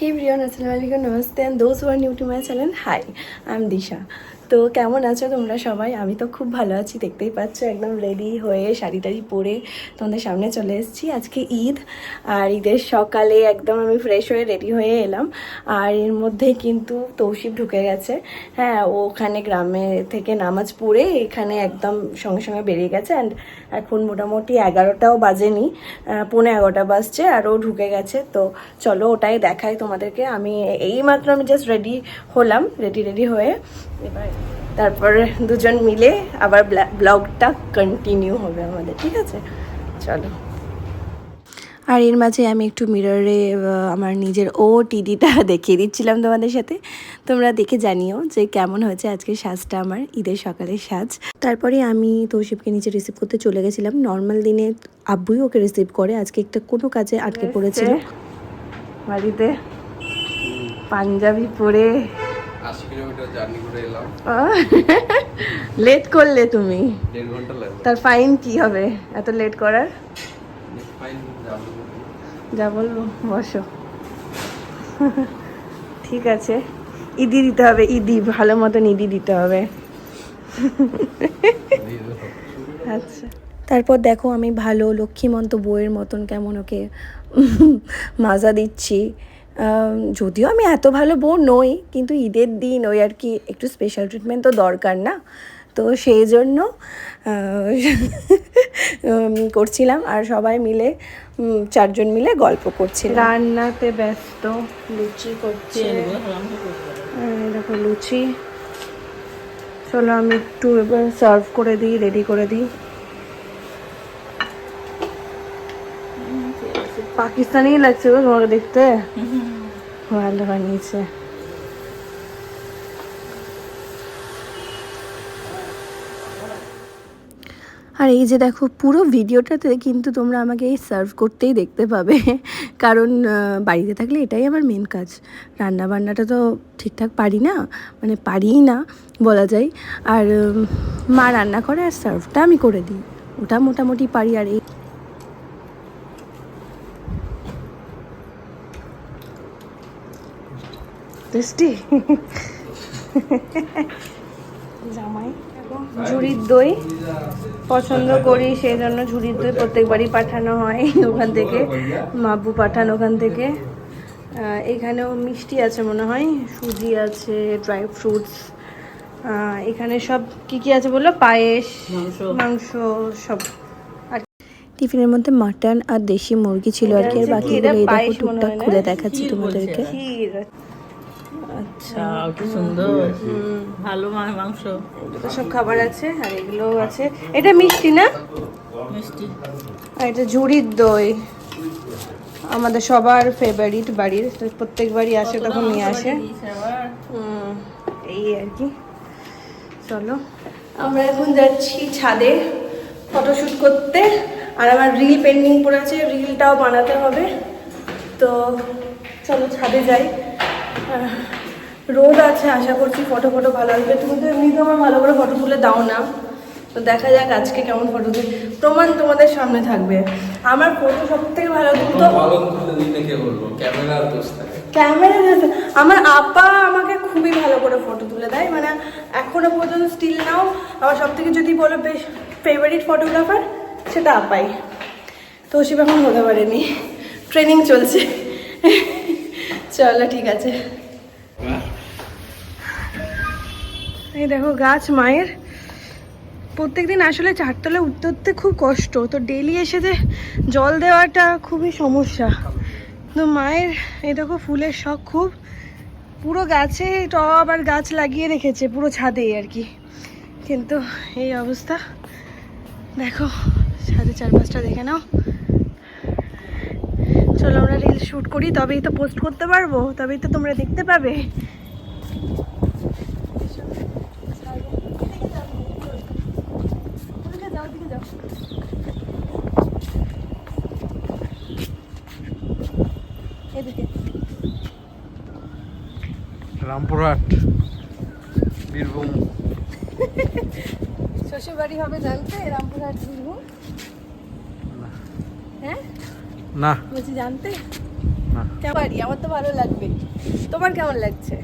Hey everyone, Assalamualaikum, Namaste and those who are new to my channel, hi, I'm Disha. তো কেমন আছো তোমরা সবাই? আমি তো খুব ভালো আছি, দেখতেই পাচ্ছ, একদম রেডি হয়ে শাড়ি টাড়ি পরে তোমাদের সামনে চলে এসেছি। আজকে ঈদ, আর ঈদের সকালে একদম আমি ফ্রেশ হয়ে রেডি হয়ে এলাম। আর এর মধ্যে কিন্তু তৌশিফ ঢুকে গেছে। হ্যাঁ ওখানে গ্রামে থেকে নামাজ পড়ে এখানে একদম সঙ্গে সঙ্গে বেরিয়ে গেছে। অ্যান্ড এখন মোটামুটি এগারোটাও বাজেনি পৌনে এগারোটা বাজছে, আর ও ঢুকে গেছে। তো চলো ওটাই দেখাই তোমাদেরকে। আমি এই মাত্র আমি জাস্ট রেডি হলাম রেডি রেডি হয়ে। এবার তারপরে দুজন মিলে আবার ব্লগটা কন্টিনিউ হবে আমাদের ঠিক আছে? চলো। আর এর মাঝে আমি একটু মিররে আমার নিজের ও টিডিটা দেখিয়ে দিচ্ছিলাম তোমাদের সাথে। তোমরা দেখে জানিও যে কেমন হয়েছে আজকের সাজটা আমার ঈদের সকালের সাজ। তারপরে আমি তৌশিফকে নিচে রিসিভ করতে চলে গেছিলাম। নর্মাল দিনে আব্বুই ওকে রিসিভ করে আজকে একটা কোনো কাজে আটকে পড়েছিল বাড়িতে পাঞ্জাবি পরে আশি কিলোমিটার জার্নি করে এলাম। লেট করলে তুমি। দেড় ঘণ্টা লাগবে। তার ফাইন কি হবে? এত লেট করার? যা বলব। বসো। ঠিক আছে। ইদি দিতে হবে ইদি ভালো মতন ইদি দিতে হবে। আচ্ছা। তারপর দেখো আমি ভালো লক্ষ্মীমন্ত বইয়ের মতন কেমন ওকে মাজা দিচ্ছি। যদিও আমি এত ভালো বউ নই কিন্তু ঈদের দিন ওই আর কি একটু স্পেশাল ট্রিটমেন্ট তো দরকার না। তো সেই জন্য করছিলাম আর সবাই মিলে চারজন মিলে গল্প করছিলাম। রান্নাতে ব্যস্ত লুচি করছে। দেখো লুচি। চলো আমি একটু এবার সার্ভ করে দিই রেডি করে দিই। পাকিস্তানি লাগছে গো তোমাকে দেখতে। ভালো বানিয়েছে। আর এই যে দেখো, পুরো ভিডিওটাতে কিন্তু তোমরা আমাকে এই সার্ভ করতেই দেখতে পাবে। কারণ বাড়িতে থাকলে এটাই আমার মেন কাজ। রান্না বান্নাটা তো ঠিকঠাক পারি না মানে পারিই না, বলা যায়। আর মা রান্না করে আর সার্ভটা আমি করে দিই। ওটা মোটামুটি পারি আর এই টেস্টি জামাই? ঝুড়ির দই পছন্দ করি সেই জন্য ঝুড়ির দই প্রত্যেকবারই পাঠানো হয় ওখান থেকে মাব্বু পাঠান ওখান থেকে। এখানেও মিষ্টি আছে মনে হয় সুজি আছে ড্রাই ফ্রুটস এখানে সব কি কি আছে বলল? পায়েস মাংস। সব। টিফিনের মধ্যে মাটন আর দেশি মুরগি ছিল আর কি আর বাকিগুলো এই দেখো টুকটাক? খুলে দেখাচ্ছি তোমাদেরকে। আচ্ছা কি সুন্দর। ভালো মাংস। এগুলো সব খাবার আছে আর এগুলোও আছে। এটা মিষ্টি না? মিষ্টি। আর এটা ঝুড়ির দই। আমাদের সবার ফেভারিট বাড়ির তো প্রত্যেকবারই আসে তখন নিয়ে আসে। হুম, এই আর কি। চলো। আমরা এখন যাচ্ছি ছাদে ফটোশ্যুট করতে আর আমার রিল পেন্ডিং পড়ে আছে রিলটাও বানাতে হবে। তো চলো ছাদে যাই। রোদ আছে আশা করছি ফটো ফটো ভালো আসবে। তুমি তো এমনি তো আমার ভালো করে ফটো তুলে দাও না। তো দেখা যাক আজকে কেমন ফটো তুলি। প্রমাণ তোমাদের সামনে থাকবে। আমার ফটো সব থেকে। ভালো ক্যামেরার দোষ ক্যামেরা আমার আপা আমাকে খুবই ভালো করে ফটো তুলে দেয়। মানে এখনও পর্যন্ত স্টিল নাও। আমার সব থেকে যদি বলো বেশ ফেভারিট ফটোগ্রাফার সেটা আপাই। তো সে এখন হতে পারেনি। ট্রেনিং চলছে। চলো ঠিক আছে। এই দেখো গাছ মায়ের। প্রত্যেকদিন আসলে চারতলা উঠতে উঠতে খুব কষ্ট। তো ডেলি এসে যে জল দেওয়াটা খুবই সমস্যা। তো মায়ের এই দেখো ফুলের শখ খুব। পুরো গাছে টব আর গাছ লাগিয়ে রেখেছে, পুরো ছাদে আর কি। কিন্তু এই অবস্থা। দেখো ছাদে চারপাশটা দেখে নাও। চলো আমরা রিল শ্যুট করি, তবেই তো পোস্ট করতে পারব, তবেই তো তোমরা দেখতে পাবে। রামপুরহাট বীরভূম। শ্বশুর বাড়ি হবে জানতে রামপুরহাট বীরভূম? হ্যাঁ? না। বলছি জানতে? না। কেমন আমার তো ভালো লাগবে। তোমার কেমন লাগছে?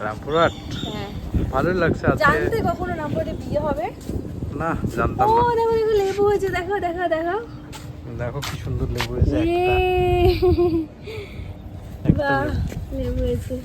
রামপুরহাট? হ্যাঁ। ভালোই লাগছে আজকে। জানতে কখনো নাম্বারে বিয়ে হবে? না ও জানতাম না। দেখো দেখো লেবু হয়েছে দেখো দেখো দেখো। দেখো কি সুন্দর লেবু হয়েছে একটা। ইয়ে। লেবু। লেবু হয়েছে।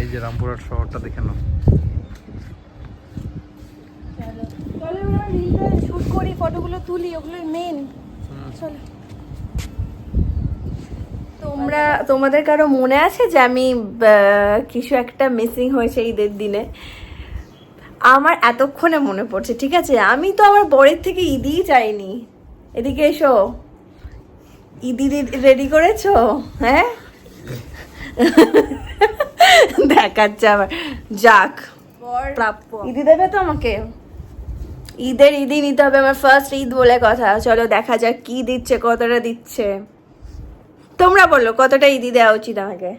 এই যে রামপুরহাট শহরটা দেখে নাও। করি ফটোগুলো তুলি ওগুলো মেন চলো, তোমরা, তোমাদের কারও মনে আছে যে আমি কিছু একটা মিসিং হয়েছে ঈদের দিনে? আমার এতক্ষণে মনে পড়ছে, ঠিক আছে? আমি তো আমার বরের থেকে ঈদই চাইনি। এদিকে এসো। ঈদি রেডি করেছ? হ্যাঁ? দেখাচ্ছে আবার। যাক প্রাপ্য। ঈদি দেবে তো আমাকে। ঈদের ঈদই নিতে হবে আমার ফার্স্ট ঈদ বলে কথা। চলো দেখা যাক কি দিচ্ছে কতটা দিচ্ছে। তোমরা বলো কতটা ঈদি দেওয়া উচিত আমাকে?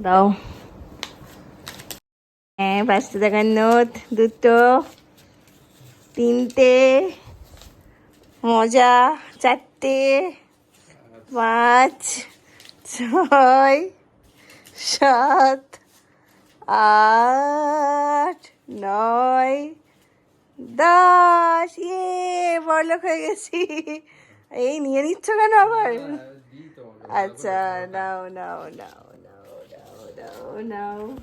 দাও। হ্যাঁ পাঁচটা টাকার নোট দুটো তিনটে মজা চারটে পাঁচ ছয় সাত, আট, নয়, দশ। ইয়ে বড়লোক হয়ে গেছি। এই নিয়ে নিচ্ছ কেন আবার? আচ্ছা নাও নাও নাও নাও নাও নাও নাও।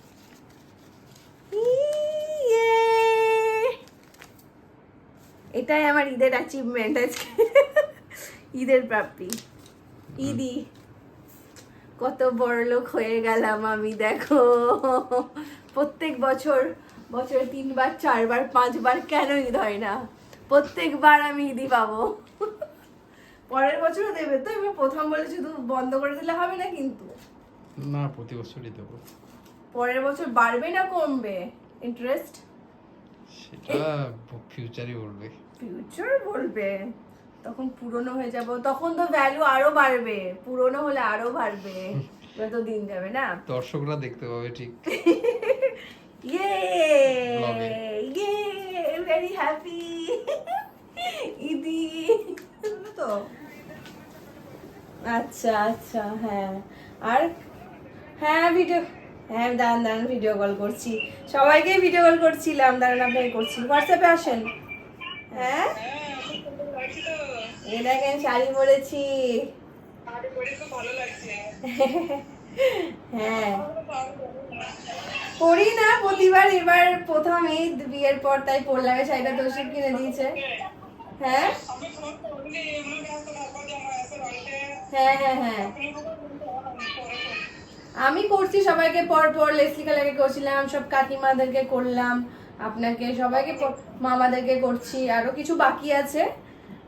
ইয়ে। এটাই আমার ঈদের অ্যাচিভমেন্ট আজকে। ঈদের প্রাপ্তি। ঈদি কত বড় লোক হয়ে গেলাম আমি দেখো। প্রত্যেক বছর বছরে তিনবার চারবার পাঁচবার কেন ঈদ হয় না? প্রত্যেকবার আমি ঈদি পাবো। পরের বছরও দেবে তো এবার প্রথম বলে শুধু বন্ধ করে দিলে হবে না কিন্তু? না প্রতি বছরই দেবো। পরের বছর বাড়বে না কমবে? ইন্টারেস্ট সেটা ফিউচারই বলবে। ফিউচার বলবে। তখন পুরনো হয়ে যাব। তখন তো ভ্যালু আরও বাড়বে। পুরনো হলে আরও বাড়বে। তো দিন যাবে না? দর্শকরা দেখতে পাবে ঠিক। ইয়ে ইয়ে ভেরি হ্যাপি ইদি তো। আচ্ছা আচ্ছা হ্যাঁ। আর হ্যাঁ ভিডিও হ্যাঁ দাঁড়ান দাঁড়ান ভিডিও কল করছি। সবাইকে ভিডিও কল করছিলাম। দাঁড়ান আপনাকে করছি। হোয়াটসঅ্যাপে আসেন। হ্যাঁ? এই দেখেন শাড়ি পরেছি? হ্যাঁ। পরি না প্রতিবার এবার প্রথম এই বিয়ের পর তাই পরলাম। এই শাড়িটা দোষে কিনে দিয়েছে। হ্যাঁ? হ্যাঁ হ্যাঁ হ্যাঁ। আমি করছি সবাইকে পর পর লেসলি কালারকে করছিলাম সব কাকিমাদেরকে করলাম আপনাকে সবাইকে মামাদেরকে করছি আরও কিছু বাকি আছে।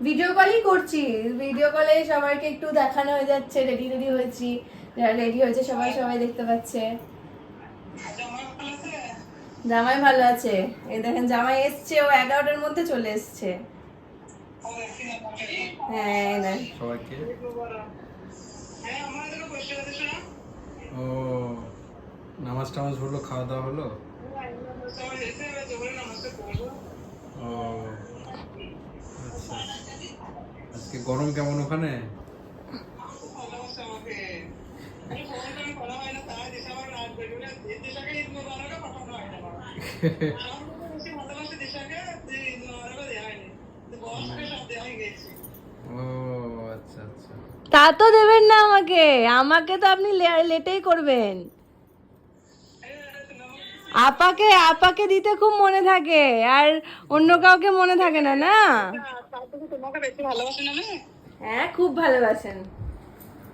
ভিডিও কলই করছি। ভিডিও কলে সবাইকে একটু দেখানো হয়ে যাচ্ছে রেডি রেডি হয়েছি। যারা রেডি হয়েছে, সবাই সবাই দেখতে পাচ্ছে। জামাই ভালো আছে। এই দেখেন, জামাই এসছে, ও এগারোটার মধ্যে চলে এসছে। হ্যাঁ খাওয়া আজকে গরম কেমন ওখানে? আচ্ছা আচ্ছা। তা তো দেবেন না আমাকে। আমাকে তো আপনি লেটেই করবেন। আপাকে আপাকে দিতে খুব মনে থাকে। আর অন্য কাউকে মনে থাকে না না? হ্যাঁ খুব ভালোবাসেন।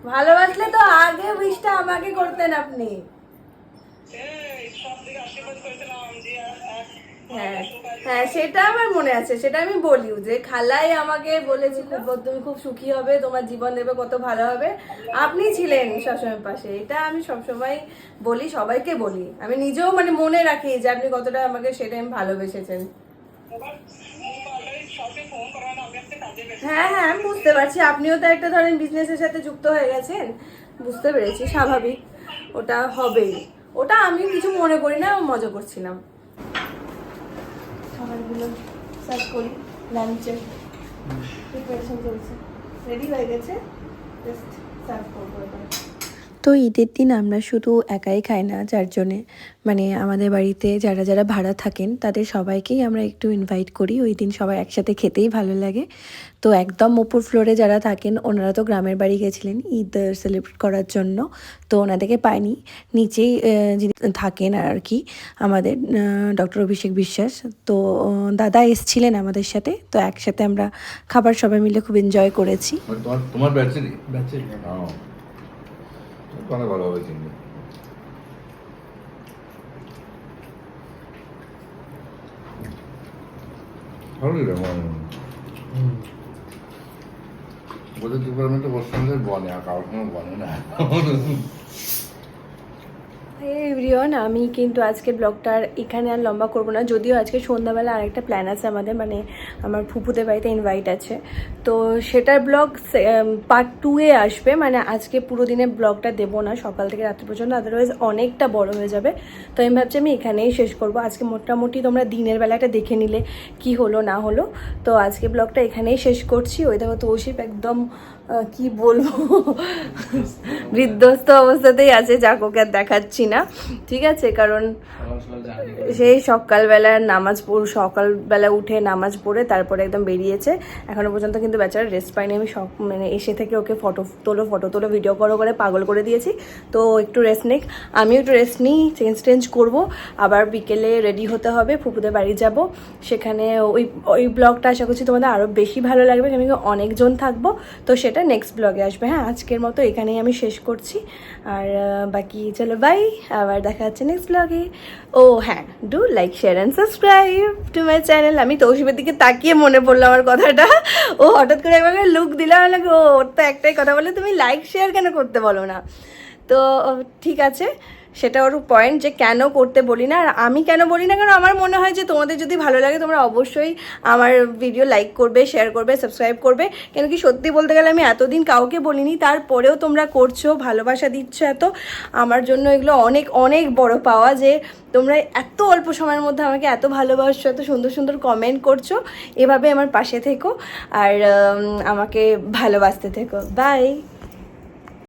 ভালোবাসলে তো আগে উইশটা আমাকে করতেন আপনি। হ্যাঁ হ্যাঁ সেটা আমার মনে আছে সেটা আমি বলি যে খালাই আমাকে বলেছিল তুমি খুব সুখী হবে তোমার জীবন দেবে কত ভালো হবে। আপনি ছিলেন সবসময় পাশে এটা আমি সবসময় বলি সবাইকে বলি। আমি নিজেও মানে মনে রাখি যে আপনি কতটা আমাকে সেটা আমি ভালোবেসেছেন হ্যাঁ হ্যাঁ আমি বুঝতে পারছি আপনিও তো একটা ধরেন বিজনেসের সাথে যুক্ত হয়ে গেছেন। বুঝতে পেরেছি স্বাভাবিক ওটা হবেই। ওটা আমি কিছু মনে করি না মজা করছিলাম। খাবারগুলো সার্ভ করি লাঞ্চে প্রিপারেশন চলছে। রেডি হয়ে গেছে জাস্ট তো ঈদের দিন আমরা শুধু একাই খাই না যার জন্যে মানে আমাদের বাড়িতে যারা যারা ভাড়া থাকেন তাদের সবাইকেই আমরা একটু ইনভাইট করি। ওই দিন সবাই একসাথে খেতেই ভালো লাগে। তো একদম ওপর ফ্লোরে যারা থাকেন ওনারা তো গ্রামের বাড়ি গেছিলেন ঈদ সেলিব্রেট করার জন্য। তো ওনাদেরকে পাইনি। নিচেই যিনি থাকেন আর কি আমাদের ডক্টর অভিষেক বিশ্বাস। তো দাদা এসছিলেন আমাদের সাথে। তো একসাথে আমরা খাবার সবাই মিলে খুব এনজয় করেছি। তোমার তোমার অনেক ভালোভাবে চিনবে ভালো লাগে আমার ডিপার্টমেন্টে ওর বনে আর কারোর সঙ্গে বনে না এভরিওয়ান আমি কিন্তু আজকে ব্লগটার এখানে আর লম্বা করব না যদিও আজকে সন্ধ্যাবেলা আরেকটা প্ল্যান আছে আমাদের মানে আমার ফুপুদের বাড়িতে ইনভাইট আছে। তো সেটার ব্লগ পার্ট টু এ আসবে। মানে আজকে পুরো দিনের ব্লগটা দেবো না সকাল থেকে রাত্রি পর্যন্ত আদারওয়াইজ অনেকটা বড় হয়ে যাবে। তো আমি ভাবছি আমি এখানেই শেষ করব। আজকে মোটামুটি তোমরা দিনের বেলাটা দেখে নিলে কি হলো না হলো। তো আজকে ব্লগটা এখানেই শেষ করছি। ওই দেখো তৌশিপ একদম কি বলব? বিধ্বস্ত অবস্থাতেই আছে যাক ওকে আর দেখাচ্ছি না। ঠিক আছে কারণ সেই সকালবেলা নামাজ পড় সকালবেলা উঠে নামাজ পড়ে তারপরে একদম বেরিয়েছে। এখনও পর্যন্ত কিন্তু বেচারা রেস্ট পাইনি। আমি সব মানে এসে থেকে ওকে ফটো তোলো ফটো তোলো ভিডিও করো, করে পাগল করে দিয়েছি। তো একটু রেস্ট নিক। আমিও একটু রেস্ট নিই চেঞ্জ টেঞ্জ করব। আবার বিকেলে রেডি হতে হবে, ফুপুদের বাড়ি যাব। সেখানে ওই ওই ব্লগটা আশা করছি তোমাদের আরও বেশি ভালো লাগবে আমি অনেকজন থাকব। তো সেটা নেক্সট ব্লগে আসবে। হ্যাঁ আজকের মতো এখানেই আমি শেষ করছি। আর বাকি চলো বাই আবার দেখা হচ্ছে নেক্সট ব্লগে ও হ্যাঁ do like share and subscribe to my channel আমি তৌসিফের দিকে তাকিয়ে মনে পড়ল আমার কথাটা। ও করে একবার লুক দিলাম না ওর তো একটাই কথা বলে তুমি লাইক শেয়ার কেন করতে বলো না? তো ঠিক আছে। সেটা ওর পয়েন্ট যে কেন করতে বলি না। আর আমি কেন বলি না? কারণ আমার মনে হয় যে তোমাদের যদি ভালো লাগে, তোমরা অবশ্যই আমার ভিডিও লাইক করবে শেয়ার করবে সাবস্ক্রাইব করবে। কেন কি সত্যি বলতে গেলে আমি এতদিন কাউকে বলিনি, তারপরেও তোমরা করছ, ভালোবাসা দিচ্ছ এত। আমার জন্য এগুলো অনেক অনেক বড় পাওয়া যে তোমরা এত অল্প সময়ের মধ্যে আমাকে এত ভালোবাসছো, এত সুন্দর সুন্দর কমেন্ট করছ। এভাবে আমার পাশে থেকো। আর আমাকে ভালোবাসতে থেকো। বাই